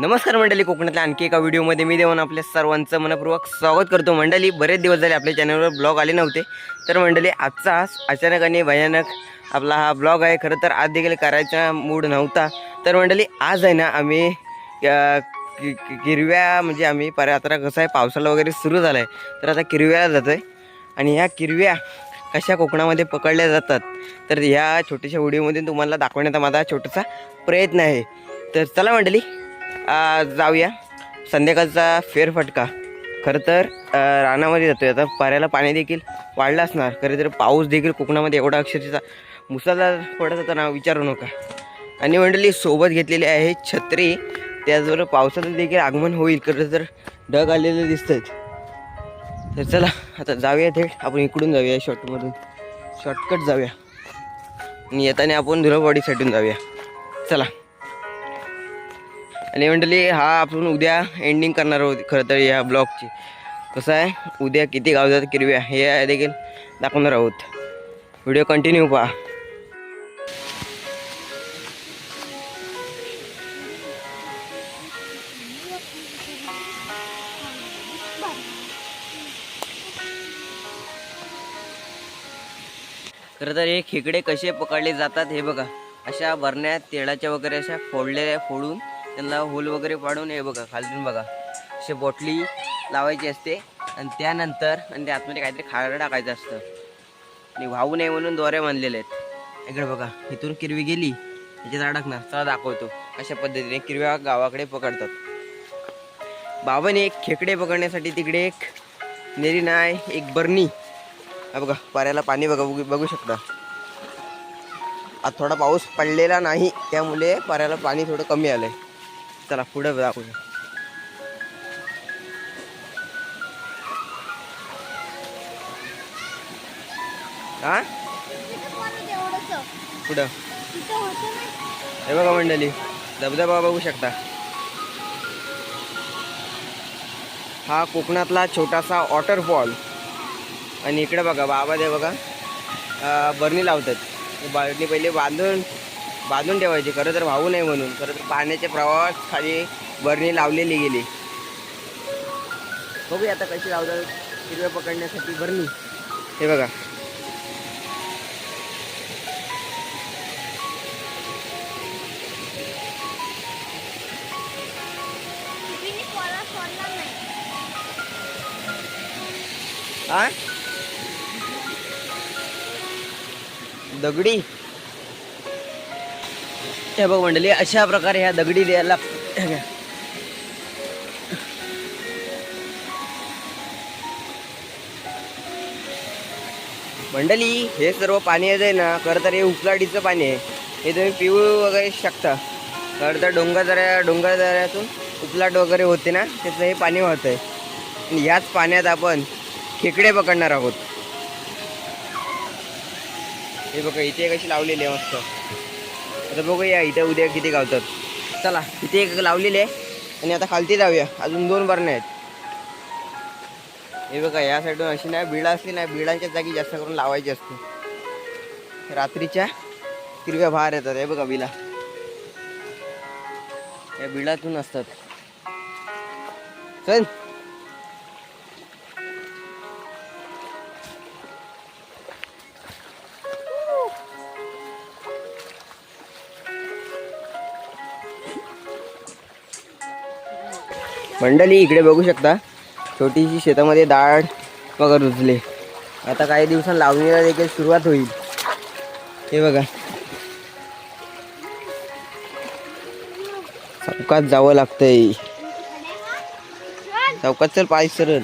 नमस्कार मंडळी कोकणातल्या आणखी एका व्हिडिओमध्ये मी देऊन आपल्या सर्वांचं मनपूर्वक स्वागत करतो. मंडळी बरेच दिवस झाले आपल्या चॅनलवर ब्लॉग आले नव्हते. तर मंडळी आजचा आज अचानक आणि भयानक आपला हा ब्लॉग आहे. खरं तर आज देखील करायचा मूड नव्हता. तर मंडळी आज आहे ना आम्ही किरव्या म्हणजे आम्ही पर आता कसं आहे पावसाला वगैरे सुरू झालं आहे तर आता किरव्याला जातो आहे आणि ह्या किरव्या कशा कोकणामध्ये पकडल्या जातात तर ह्या छोट्याशा व्हिडिओमधून तुम्हाला दाखवण्याचा माझा छोटासा प्रयत्न आहे. तर चला मंडळी जाऊया. संध्याकाळचा फेरफटका. खरं तर रानामध्ये जातो आहे आता पाऱ्याला पाणी देखील वाढलं असणार. खरं तर पाऊस देखील कोकणामध्ये एवढा अक्षरशः मुसळधार पडत होता ना विचारू नका. आणि मंडळी सोबत घेतलेली आहे छत्री. त्याचबरोबर पावसाचं देखील आगमन होईल. खरं तर ढग आलेले दिसत आहेत तर चला आता जाऊया थेट. आपण इकडून जाऊया शॉर्टमधून शॉर्टकट जाऊया. आणि येताना आपण धुरवाडीसाठून जाऊया. चला. आणि मंडळी हा आपण उद्या एंडिंग करणार आहोत खरं तर या ब्लॉगची कसं आहे? उद्या किती गाव जातात किरव्या हे देखील दाखवणार आहोत. व्हिडिओ कंटिन्यू पहा. खरं तर हे खेकडे कसे पकडले जातात हे बघा. अशा भरण्यात तेलाच्या वगैरे अशा फोडलेल्या फोडून त्यांना होल वगैरे पाडून हे बघा खालून बघा. असे बॉटली लावायची असते. आणि त्यानंतर आणि त्या आतमध्ये म्हणजे काहीतरी खायला टाकायचं असतं. आणि वाहू नये म्हणून दोऱ्या बांधलेले आहेत. इकडे बघा इथून किरवी गेली. याच्यात अडकणार चला दाखवतो. अशा पद्धतीने किरव्या गावाकडे पकडतात. बाबाने एक खेकडे पकडण्यासाठी तिकडे एक नेरी नाय एक बरणी. बघा पाऱ्याला पाणी बघा बघू बघू शकता. आज थोडा पाऊस पडलेला नाही त्यामुळे पाऱ्याला पाणी थोडं कमी आलं आहे चला पुढे दाखवूया. हा? पुढं. हे बघा मंडळी धबधबा बघू शकता. हा कोकणातला छोटासा वॉटरफॉल आणि इकडे बघा बाबा ते बघा बरणी लावतात. बरणी पहिले बांधून बांधून ठेवायची. खरं तर वाहू नये म्हणून. खरं तर पाण्याच्या प्रवाहात खाली बरणी लावलेली गेली. बघूया आता कशी लावतात. हिरव्या पकडण्यासाठी बरणी हे बघा. दगडी. हे बघ मंडळी अशा प्रकारे ह्या दगडी द्यायला मंडळी हे सर्व पाणी आहे ना खरं तर हे उपलाडीचं पाणी आहे. हे तुम्ही पिऊ वगैरे शकता. खरं तर डोंगर दऱ्या डोंगर दऱ्यातून उपलाट वगैरे होते ना त्याचं हे पाणी वाहतं आहे आणि ह्याच पाण्यात आपण खेकडे पकडणार आहोत. हे बघा इथे कशी लावलेली आहे मस्त. आता बघूया इथं उद्या किती गावतात. चला इथे एक लावलेली आहे. आणि आता खालती जाऊया. अजून दोन बरणे आहेत. हे बघा या साईडून अशी नाही बिळा असली नाही बिळांच्या जागी जास्त करून लावायची असते. रात्रीच्या हिरव्या बाहेर येतात हे बघा बिला. या बिळातून असतात. चल. मंडळी इकडे बघू शकता. छोटीशी शेतामध्ये डाळ बघा रुजले. आता काही दिवसांनी लावणीला देखील सुरुवात होईल. हे बघा. चौकात जावं लागतंय. चौकात चल पाय सरळ.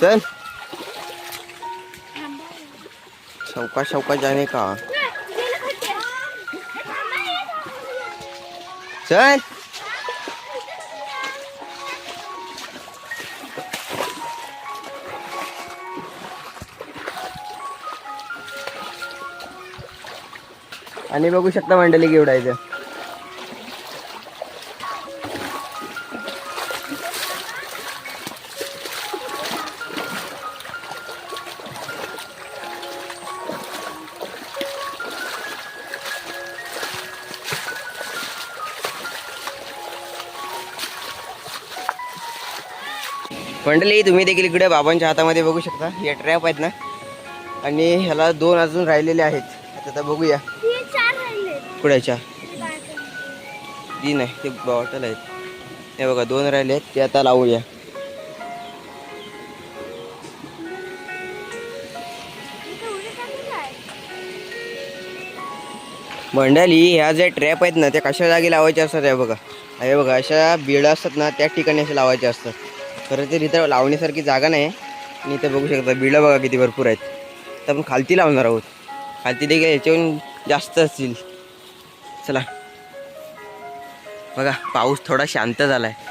चल. चौका चौकात जाणे का? चल. आणि बघू शकता मंडळी केवढा इथं मंडळी तुम्ही देखील इकडे बाबांच्या हातामध्ये बघू शकता. या ट्रॅप आहेत ना. आणि ह्याला दोन अजून राहिलेले आहेत. आता बघूया. हे कुणाच्या? तीन आहे. ते बॉटल आहेत. हे बघा दोन राहिले आहेत. ते आता लावूया. मंडळी ह्या ज्या ट्रॅप आहेत ना त्या कशा जागी लावायच्या असतात हे बघा. हे बघा अशा बिळं असतात ना त्या ठिकाणी असे लावायचे असतात. खरं तर इथं लावण्यासारखी जागा नाही. आणि इथं बघू शकता बिळं बघा किती भरपूर आहेत. तर आपण खालती लावणार आहोत. खालती देखील याच्याहून जास्त असतील. चला. बघा पाऊस थोडा शांत झाला आहे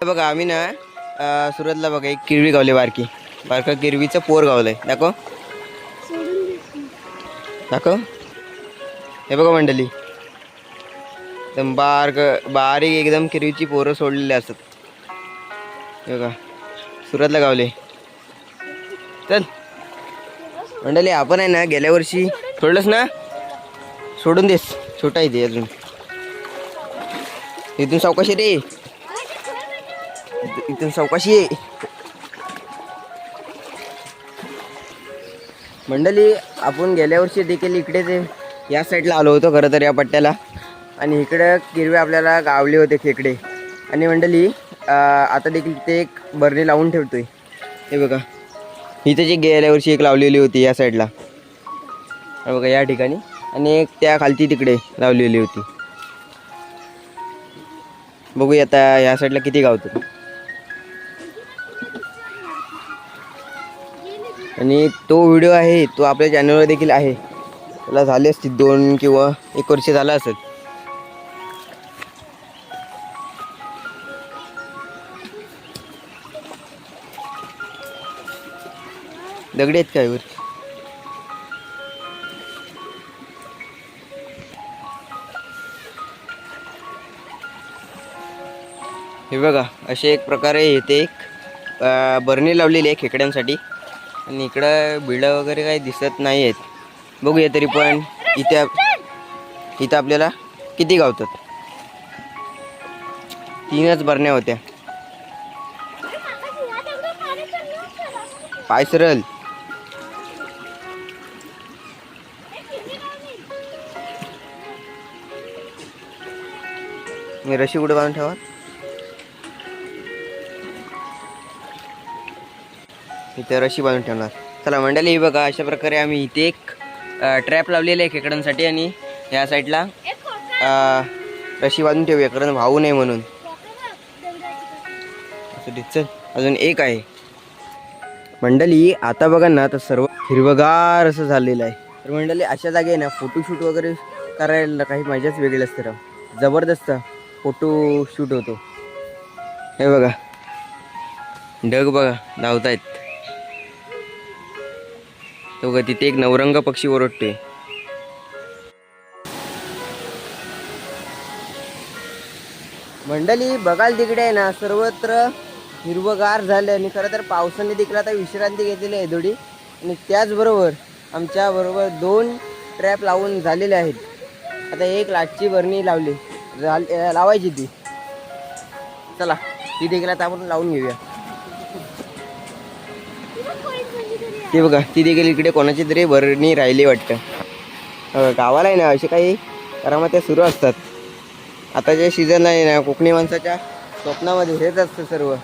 बघा आम्ही ना सुरतला बघा एक किरवी गावली बारकी. बारका किरवीचं पोर गावलंय. दाखव. दाखव. हे बघा मंडळी. एकदम बारक बारीक एकदम किरवीची पोरं सोडलेली असतात. हे का सुरतला गावले. चल. मंडळी आपण आहे ना गेल्या वर्षी सोडलंस ना? सोडून देस. छोटा आहे ते अजून. इथून सावकाशी रे. इथून- चौकाशी सावकाशी ये. मंडळी आपण गेल्या वर्षी देखील इकडे ते या साईडला आलो होतो खरं तर या पट्ट्याला. आणि इकडं किरवे आपल्याला गावले होते खेकडे. आणि मंडळी आता देखील ते एक बरणी लावून ठेवतोय. हे बघा. इथे जी गेल्या वर्षी एक लावलेली होती या साईडला. बघा या ठिकाणी. आणि एक त्या खालती तिकडे लावलेली होती. बघूया आता या साईडला किती गावतो. आणि तो व्हिडिओ आहे तो आपल्या चॅनलवर देखील आहे. त्याला झाले असतील दोन किंवा एक वर्ष झालं असेल. दगडी आहेत काय वर हे बघा असे एक प्रकारे येते एक बरणी लावलेली आहे खेकड्यांसाठी. आणि इकडं बिळं वगैरे काही दिसत नाही आहेत बघूया तरी पण इथे आप- इथं आपल्याला किती गावतात. तीनच बरण्या होत्या. पायसरल. मी रशी कुठे बांधून ठेवा इथे रशी बांधून ठेवणार. चला मंडळी ही बघा अशा प्रकारे आम्ही इथे एक ट्रॅप लावलेला आहे खेकड्यांसाठी आणि या साईडला रशी बांधून ठेवूया. कारण वाहू नये म्हणून. चल. अजून एक आहे. मंडळी आता बघा ना तर सर्व हिरवगार असं झालेलं आहे. तर मंडळी अशा जागे ना फोटोशूट वगैरे करायला काही मजाच वेगळी असते राव. जबरदस्त. फोटो शूट होतो. हे बघा. ढग बघा धावतायत. तो बघा तिथे एक नवरंग पक्षी ओरडतोय. मंडळी बघाल तिकडे आहे ना सर्वत्र हिरवगार झालं आणि खरं तर पावसाने देखील आता विश्रांती घेतलेली आहे थोडी. आणि त्याचबरोबर आमच्याबरोबर दोन ट्रॅप लावून झालेले आहेत. आता एक लाटची बरणी लावली. लावायची ती. चला ती देखील आता आपण लावून घेऊया. ते बघा ती देखील इकडे कोणाची तरी भरणी राहिली वाटतं. गावाला आहे ना असे काही करामात्या सुरू असतात. आताच्या सीझन आहे ना कोकणी माणसाच्या स्वप्नामध्ये हेच असतं सर्व.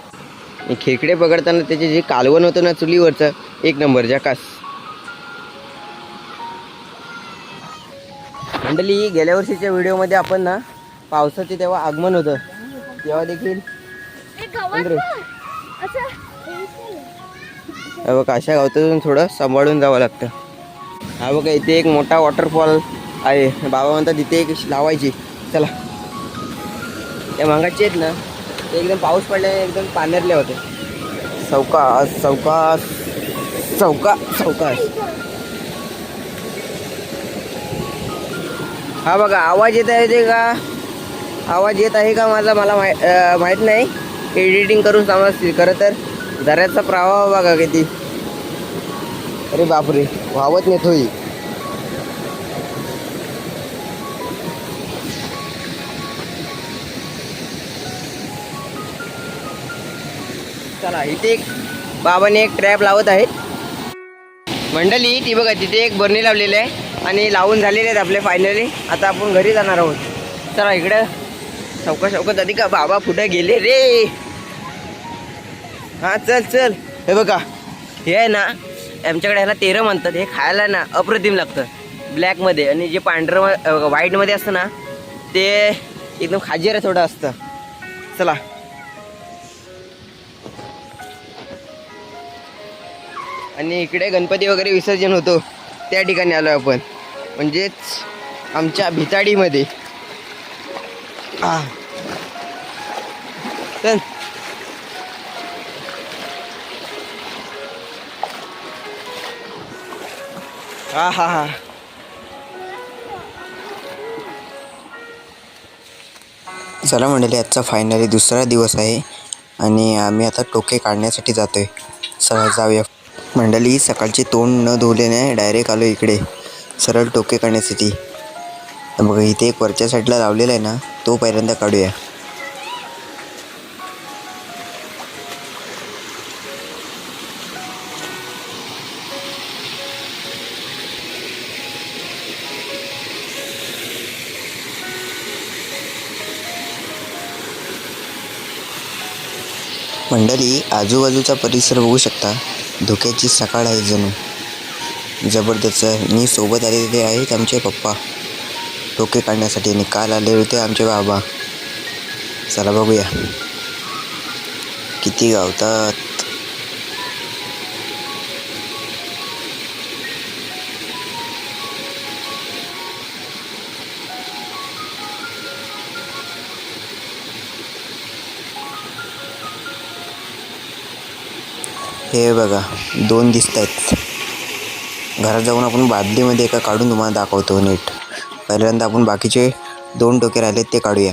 खेकडे पकडताना त्याचे जे कालवण होतं ना चुलीवरचं एक नंबर जकास. मंडळी गेल्या वर्षीच्या व्हिडिओमध्ये आपण ना पावसाचे तेव्हा आगमन होतं. तेव्हा देखील बघा अशा गावतातून थोडं सांभाळून जावं लागतं. हा बघा इथे एक मोठा वॉटरफॉल आहे. बाबा म्हणतात इथे एक लावायची. चला. त्या मागाचे आहेत ना ते एकदम पाऊस पडल्याने एकदम पानेरले होते. चौकास चौकास चौका चौकास. हा बघा आवाज येत आहे ते का? आवाज येत आहे का माझा? मला माहीत नाही. एडिटिंग करून सांगतील खरं तर. दऱ्याचा प्रवाह बघा किती. अरे बापरे व्हावत नाही थोडी चला इथे एक बाबाने एक ट्रॅप लावत आहे मंडळी ती बघा तिथे एक बर्नी लावलेली आहे आणि लावून झालेले आहेत आपले फायनली आता आपण घरी जाणार आहोत. चला इकडं. चौका चौकात आधी का बाबा कुठे गेले रे. हा चल चल. हे बघा हे आहे ना आमच्याकडे ह्याला तेरं म्हणतात हे खायला ना अप्रतिम लागतं. ब्लॅकमध्ये आणि जे पांढरं व्हाईटमध्ये असतं ना ते एकदम खाजेर थोडं असतं. चला. आणि इकडे गणपती वगैरे विसर्जन होतो. त्या ठिकाणी आलो आपण. म्हणजेच आमच्या भिताडीमध्ये. Ah. चल Ah, चला मंडळी आजचा फायनली दुसरा दिवस आहे आणि आम्ही आता टोके काढण्यासाठी जातोय. सरळ जाऊया. मंडळी सकाळचे तोंड न धुवल्याने डायरेक्ट आलो इकडे. सरळ टोके काढण्यासाठी. बघा इथे एक वरच्या साईडला लावलेला आहे ना तो पहिल्यांदा काढूया. मंडळी आजूबाजूचा परिसर बघू शकता. धुक्याची सकाळ आहे जणू. जबरदस्त. मी सोबत आलेले आहेत आमचे पप्पा. डोके काढण्यासाठी निकाल काल आले होते आमचे बाबा. चला बघूया. किती गावतात? हे बघा दोन दिसत आहेत घरात जाऊन आपण बादलीमध्ये एका काढून तुम्हाला दाखवतो नीट. पहिल्यांदा आपण बाकीचे दोन डोके राहिलेत ते काढूया.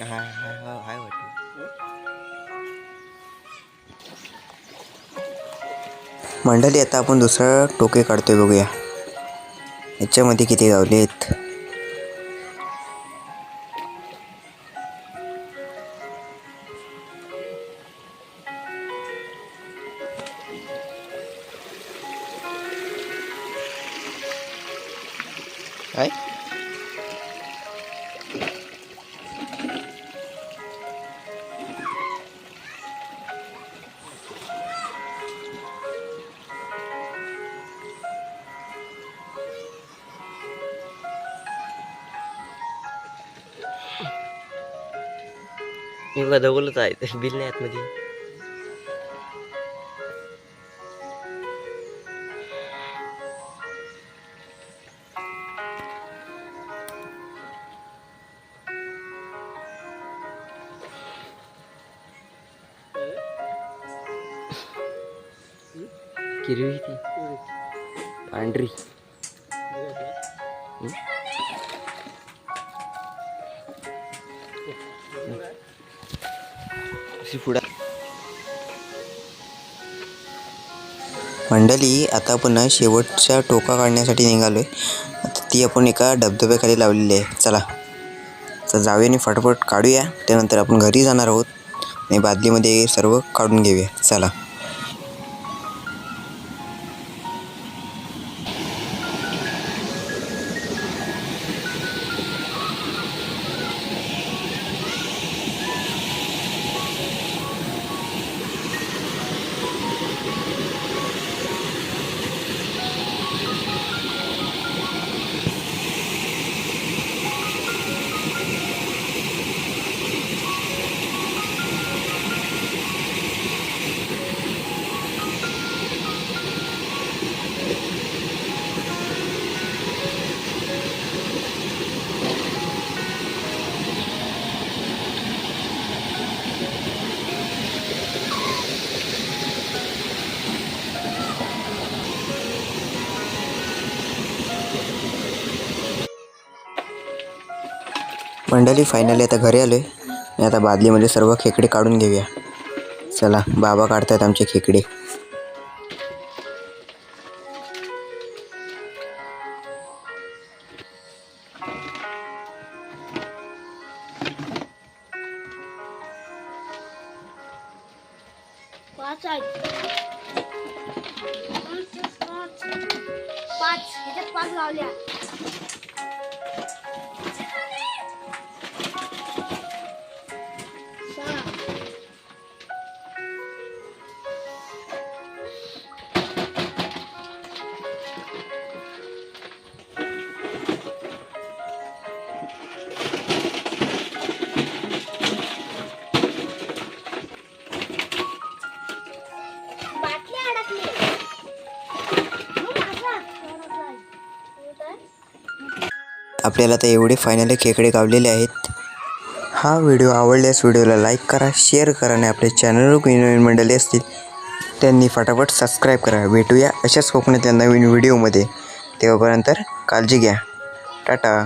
हां वाटतं हाय वाटतं. मंडळी आता आपण दुसरं टोके काढतोय बघूया. याच्यामध्ये किती गावले आहेत? काय? बघा दगोलच आहे. बिल नाही आतमध्ये. मंडळी आता आपण शेवटच्या टोका काढण्यासाठी निघालो आहे ती आपण एका डबधब्याखाली लावलेली आहे. चला. तर जाऊया आणि फटाफट काढूया. त्यानंतर आपण घरी जाणार आहोत. आणि बादलीमध्ये सर्व काढून घेऊया. चला. मंडळी फायनली आता घरी आलो आहे आणि आता बादलीमध्ये सर्व खेकडे काढून घेऊया. चला बाबा काढतायत आमचे खेकडे. पाच पाच पाच लावल्या. आपल्याला तर एवढे फायनली खेकडे गावलेले आहेत. हा व्हिडिओ आवडल्यास व्हिडिओला लाईक करा शेअर करा आणि आपल्या चॅनलवर नवीन मंडळी असतील त्यांनी फटाफट सबस्क्राईब करा. भेटूया अशाच कोकणातल्या नवीन व्हिडिओमध्ये तेव्हापर्यंत काळजी घ्या. टाटा.